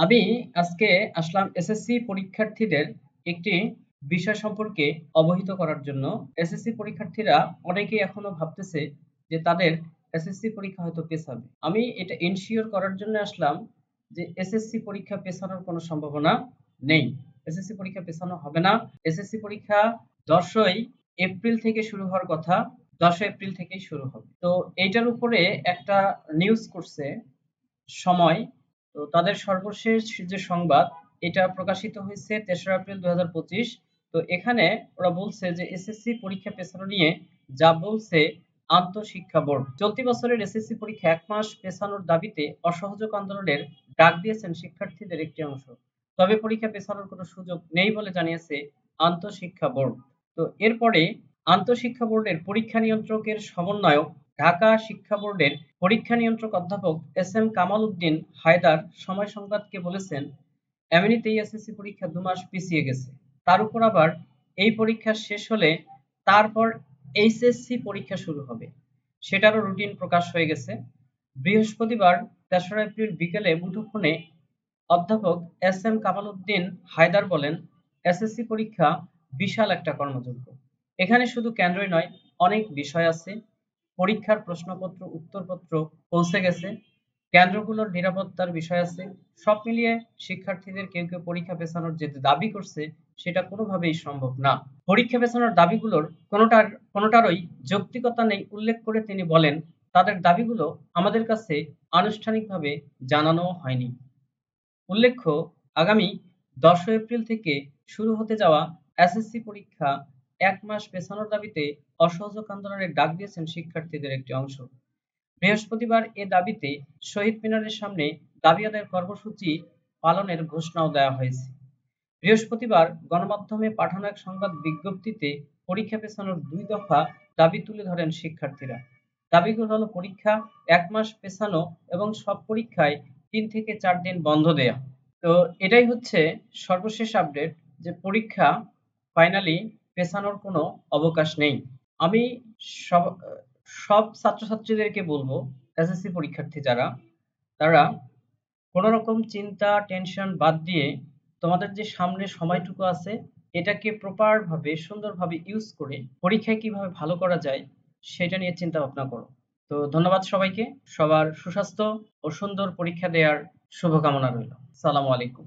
আমি আজকে আসলাম এসএসসি পরীক্ষার্থীদের একটি বিষয় সম্পর্কে অবহিত করার জন্য। এসএসসি পরীক্ষার্থীরা অনেকেই এখনও ভাবতেছে যে তাদের এসএসসি পরীক্ষা হয়তো পেছাবে। আমি এটা এনশিওর করার জন্য আসলাম যে এসএসসি পরীক্ষা পেছানোর কোনো সম্ভাবনা নেই। এসএসসি পরীক্ষা পেছানো হবে না। এসএসসি পরীক্ষা দশই এপ্রিল থেকে শুরু হওয়ার কথা। দশই এপ্রিল থেকেই শুরু হবে। তো এইটার উপরে একটা নিউজ করছে সময়। তো তাদের সর্বশেষ যে সংবাদ, এটা প্রকাশিত হয়েছে তেসরা এপ্রিল দু তো এখানে ওরা বলছে যে এসএসসি পরীক্ষা পেছানো নিয়ে যা বলছে আন্তঃশিক্ষা বোর্ড। চলতি বছরের এসএসসি পরীক্ষা এক মাস পেছানোর দাবিতে অসহযোগ আন্দোলনের ডাক দিয়েছেন শিক্ষার্থীদের একটি অংশ। তবে পরীক্ষা পেছানোর কোনো সুযোগ নেই বলে জানিয়েছে আন্তঃশিক্ষা বোর্ড। তো এরপরে আন্তঃশিক্ষা বোর্ডের পরীক্ষা নিয়ন্ত্রকের সমন্বয়ক ঢাকা শিক্ষা বোর্ডের পরীক্ষা নিয়ন্ত্রক অধ্যাপক এস এম কামাল উদ্দিন হায়দার সময় সংবাদকে বলেছেন, এমনিতেই এসএসসি পরীক্ষা দু মাস পিছিয়ে গেছে। তার উপর আবার এই পরীক্ষা শেষ হলে তারপর এইচএসসি পরীক্ষা শুরু হবে। সেটারও রুটিন প্রকাশ হয়ে গেছে। বৃহস্পতিবার তেসরা এপ্রিল বিকেলে মুঠোফোনে অধ্যাপক এস এম কামাল উদ্দিন হায়দার বলেন এসএসসি পরীক্ষা বিশাল একটা কর্মযোগ্য এখানে শুধু কেন্দ্রই নয়, অনেক বিষয় আছে। পরীক্ষার প্রশ্নপত্র, উত্তরপত্র পৌঁছে গেছে। কেন্দ্রগুলোর নিরাপত্তার বিষয় আছে। সব মিলিয়ে শিক্ষার্থীদের কেউ কেউ পরীক্ষা পেছানোর যে দাবি করছে, সেটা কোনোভাবেই সম্ভব না। পরীক্ষা পেছানোর দাবিগুলোর কোনোটার, কোনোটারই যৌক্তিকতা নেই উল্লেখ করে তিনি বলেন, তাদের দাবিগুলো আমাদের কাছে আনুষ্ঠানিকভাবে জানানো হয়নি। উল্লেখ্য, আগামী দশ এপ্রিল থেকে শুরু হতে যাওয়া এসএসসি পরীক্ষা এক মাস পেছানোর দাবিতে অসহযোগ আন্দোলনের ডাক দিয়েছেন শিক্ষার্থীদের একটি অংশ। বৃহস্পতিবার এ দাবিতে শহীদ মিনারের সামনে দাবি আদায়ের কর্মসূচি পালনের ঘোষণাও দেওয়া হয়েছে। বৃহস্পতিবার গণমাধ্যমে পাঠানো এক সংবাদ বিজ্ঞপ্তিতে পরীক্ষা পেছানোর দুই দফা দাবি তুলে ধরেন শিক্ষার্থীরা। দাবিগুলো হলো পরীক্ষা, এক মাস পেছানো এবং সব পরীক্ষায় তিন থেকে চার দিন বন্ধ দেয়া। তো এটাই হচ্ছে সর্বশেষ আপডেট যে পরীক্ষা ফাইনালি পেছানোর কোনো অবকাশ নেই। আমি সব সব ছাত্রছাত্রীদেরকে বলব, এসএসসি পরীক্ষার্থী যারা, তারা কোনো রকম চিন্তা, টেনশন বাদ দিয়ে তোমাদের যে সামনে সময়টুকু আছে, এটাকে প্রপারভাবে সুন্দরভাবে ইউজ করে পরীক্ষায় কীভাবে ভালো করা যায়, সেটা নিয়ে চিন্তা ভাবনা করো। তো ধন্যবাদ সবাইকে। সবার সুস্বাস্থ্য ও সুন্দর পরীক্ষা দেওয়ার শুভকামনা রইল। সালামু আলাইকুম।